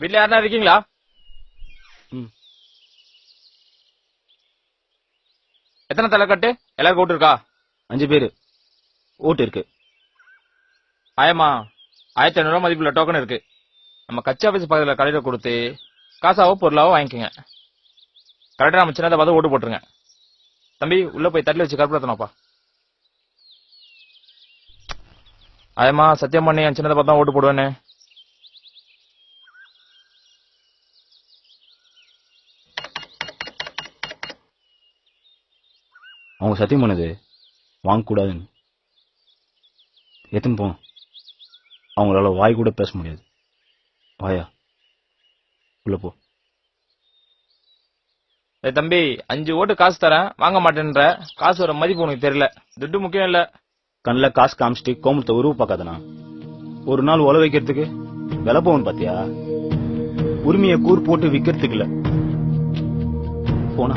வீட்ல யாருன்னா இருக்கீங்களா? ம். எத்தனை தலைக்கட்டு? எல்லாருக்கும் ஓட்டு இருக்கா? அஞ்சு பேரு. ஓட்டு இருக்கு. ஆயமா ஆயிரத்தி ஐநூறு ரூபாய் மதிப்புள்ள டோக்கன் இருக்கு. நம்ம கட்சி ஆபீஸ் பக்கத்துல கடையில கொடுத்து காசாவோ பொருளாவோ வாங்கிக்கோங்க. கரெக்டா நம்ம சின்னதை பார்த்து ஓட்டு போட்டுருங்க. தம்பி உள்ள போய் தள்ளி வச்சு கற்படுத்தணும்ப்பா ஆயமா சத்தியம் பண்ணி என் சின்னதை பார்த்து தான் ஓட்டு போடுவேன்னு. அவங்க சத்தியம் பண்ணது. வாங்கக்கூடாதுன்னு. எத்தனை போகணும் அவங்களால வாய் கூட பேச முடியாது. வாயா. உள்ள போ. தம்பி அஞ்சு ஓட்டு காசு தரேன். வாங்க மாட்டேன்ற. காசோட மதிப்பு உனக்கு தெரியல. துட்டு முக்கியம் இல்ல. கண்ணில் காசு காமிச்சிட்டு கோமலத்தை உருவ பார்க்காதனா ஒரு நாள் உழ வைக்கிறதுக்கு விலை போகணும் பாத்தியா? உரிமையை கூர் போட்டு விக்கிறதுக்கு இல்ல. போனா